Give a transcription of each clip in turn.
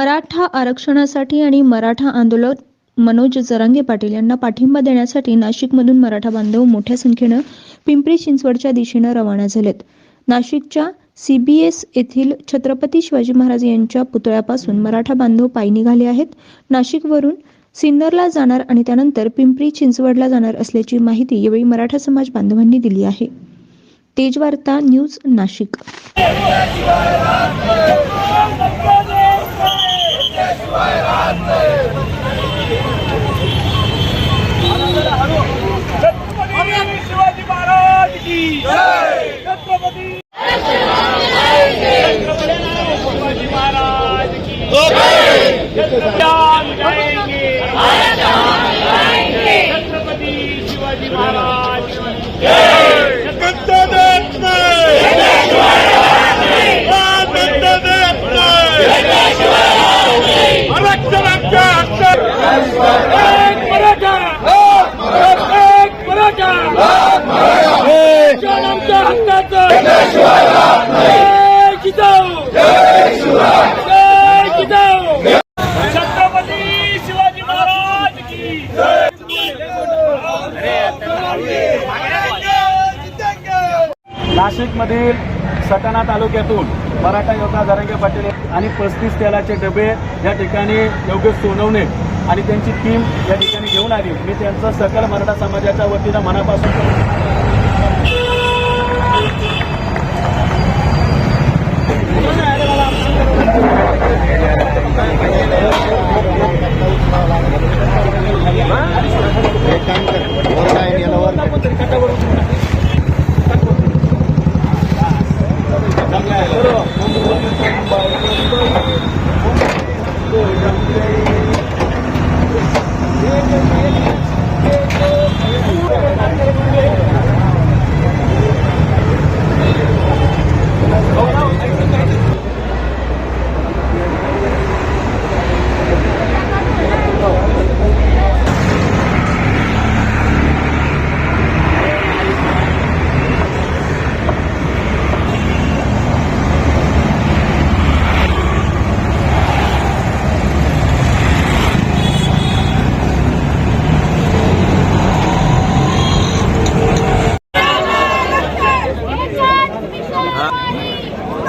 मराठा आरक्षणासाठी आणि मराठा आंदोलन मनोज जरांगे पाटील यांना पाठिंबा देण्यासाठी नाशिकमधून मराठा बांधव मोठ्या संख्येनं पिंपरी चिंचवडच्या दिशेनं रवाना झालेत. नाशिकच्या सीबीएस येथील छत्रपती शिवाजी महाराज यांच्या पुतळ्यापासून मराठा बांधव पायी निघाले आहेत. नाशिकवरून सिन्नरला जाणार आणि त्यानंतर पिंपरी चिंचवडला जाणार असल्याची माहिती यावेळी मराठा समाज बांधवांनी दिली आहे. तेजवार्ता न्यूज नाशिक. शिवाजी महाराज की छत्रपती शिवाजी महाराज की छत्रपती शिवाजी महाराज की आरक्षणाच्या हक्क एक मराठा एक मराठा आरक्षणाच्या हक्काचं. जय जिजाऊ. जय जिजाऊ. छत्रपती शिवाजी महाराज की. नाशिकमधील सटाणा तालुक्यातून मराठा योद्धा धरंगे पाटील आणि पस्तीस तेलाचे डबे या ठिकाणी योग्य सोनवणे आणि त्यांची टीम या ठिकाणी घेऊन आली. मी त्यांचं सकल मराठा समाजाच्या वतीनं मनापासून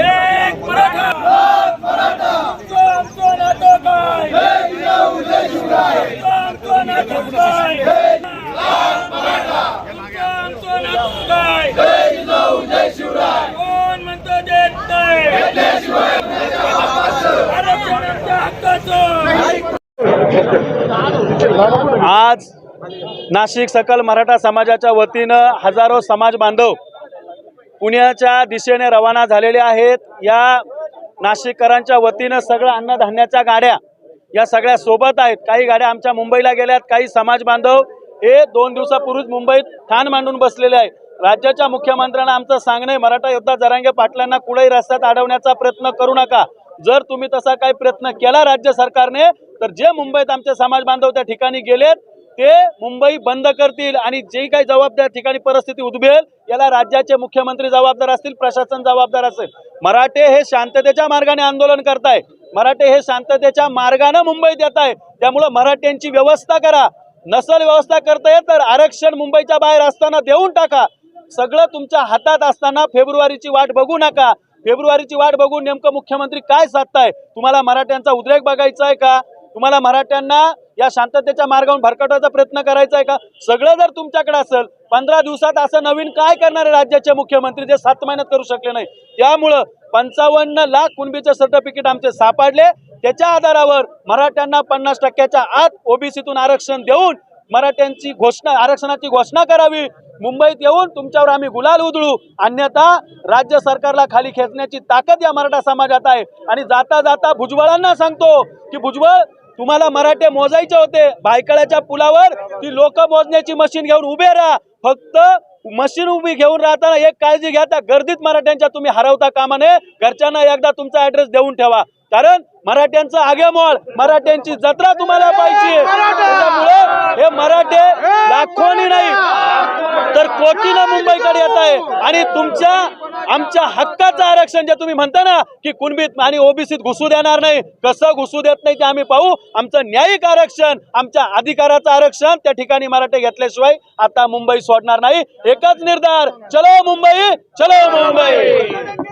एक मराठा आमचं नाटक काय आमचं नाटक काय कोण देत नाही आरक्षणाच्या हक्काचं आज नाशिक सकल मराठा समाजाच्या वतीनं हजारो समाज बांधव पुण्याच्या दिशेने रवाना झालेले आहेत. या नाशिककरांच्या वतीनं सगळं अन्नधान्याच्या गाड्या या सगळ्या सोबत आहेत. काही गाड्या आमच्या मुंबईला गेल्यात काही समाज बांधव हे दोन दिवसापूर्वीच मुंबईत ठाण मांडून बसलेले आहे राज्याच्या मुख्यमंत्र्यांना आमचं सांगणं आहे मराठा योद्धा जरांगे पाटलांना कुठेही रस्त्यात अडवण्याचा प्रयत्न करू नका. जर तुम्ही तसा काही प्रयत्न केला राज्य सरकारने तर जे मुंबईत आमचे समाज बांधव त्या ठिकाणी गेलेत ते मुंबई बंद करतील आणि जे काही जबाबदार ठिकाणी परिस्थिती उद्भेल याला राज्याचे मुख्यमंत्री जबाबदार असतील प्रशासन जबाबदार असेल. मराठे हे शांततेच्या मार्गाने आंदोलन करताय. मराठे हे शांततेच्या मार्गाने मुंबईत येत आहे त्यामुळं मराठ्यांची व्यवस्था करा. नसल व्यवस्था करता येत तर आरक्षण मुंबईच्या बाहेर असताना देऊन टाका. सगळं तुमच्या हातात असताना फेब्रुवारीची वाट बघू नका. फेब्रुवारीची वाट बघून नेमकं मुख्यमंत्री काय साधताय? तुम्हाला मराठ्यांचा उद्रेक बघायचा आहे का? तुम्हाला मराठ्यांना या शांततेच्या मार्गावरून भरकटवायचा प्रयत्न करायचा आहे का? सगळं जर तुमच्याकडे असेल पंधरा दिवसात असं नवीन काय करणारे राज्याचे मुख्यमंत्री जे सात महिन्यात करू शकले नाही? त्यामुळं पंचावन्न लाख कुणबीचे सर्टिफिकेट आमचे सापडले. त्याच्या आधारावर मराठ्यांना पन्नास टक्क्याच्या आत ओबीसीतून आरक्षण देऊन मराठ्यांची घोषणा आरक्षणाची घोषणा करावी. मुंबईत येऊन तुमच्यावर आम्ही गुलाल उधळू. अन्यथा राज्य सरकारला खाली खेचण्याची ताकद या मराठा समाजात आहे. आणि जाता जाता भुजबळांना सांगतो की भुजबळ तुम्हाला मराठे मोजायचे होते. भायखळ्याच्या पुलावर ती लोक मोजण्याची मशीन घेऊन उभे राहा. फक्त मशीन उभी घेऊन राहताना एक काळजी घ्या. त्या गर्दीत मराठ्यांच्या तुम्ही हरवता कामा नये घरच्यांना एकदा तुमचा ऍड्रेस देऊन ठेवा. कारण मराठ्यांचं आगेमोळ मराठ्यांची जत्रा तुम्हाला पाहिजे. त्याच्यामुळे हे मराठे लाखोनी नाही. तर कोटीनं मुंबईकडे येत आहे? आणि तुमच्या आमच्या हक्काचं आरक्षण जे तुम्ही म्हणता ना की कुणबीत आणि ओबीसीत घुसू देणार नाही कसं घुसू देत नाही ते आम्ही पाहू. आमचं न्यायिक आरक्षण आमच्या अधिकाराचं आरक्षण त्या ठिकाणी मराठे घेतल्याशिवाय आता मुंबई सोडणार नाही. एकच निर्धार चलो मुंबई चलो मुंबई!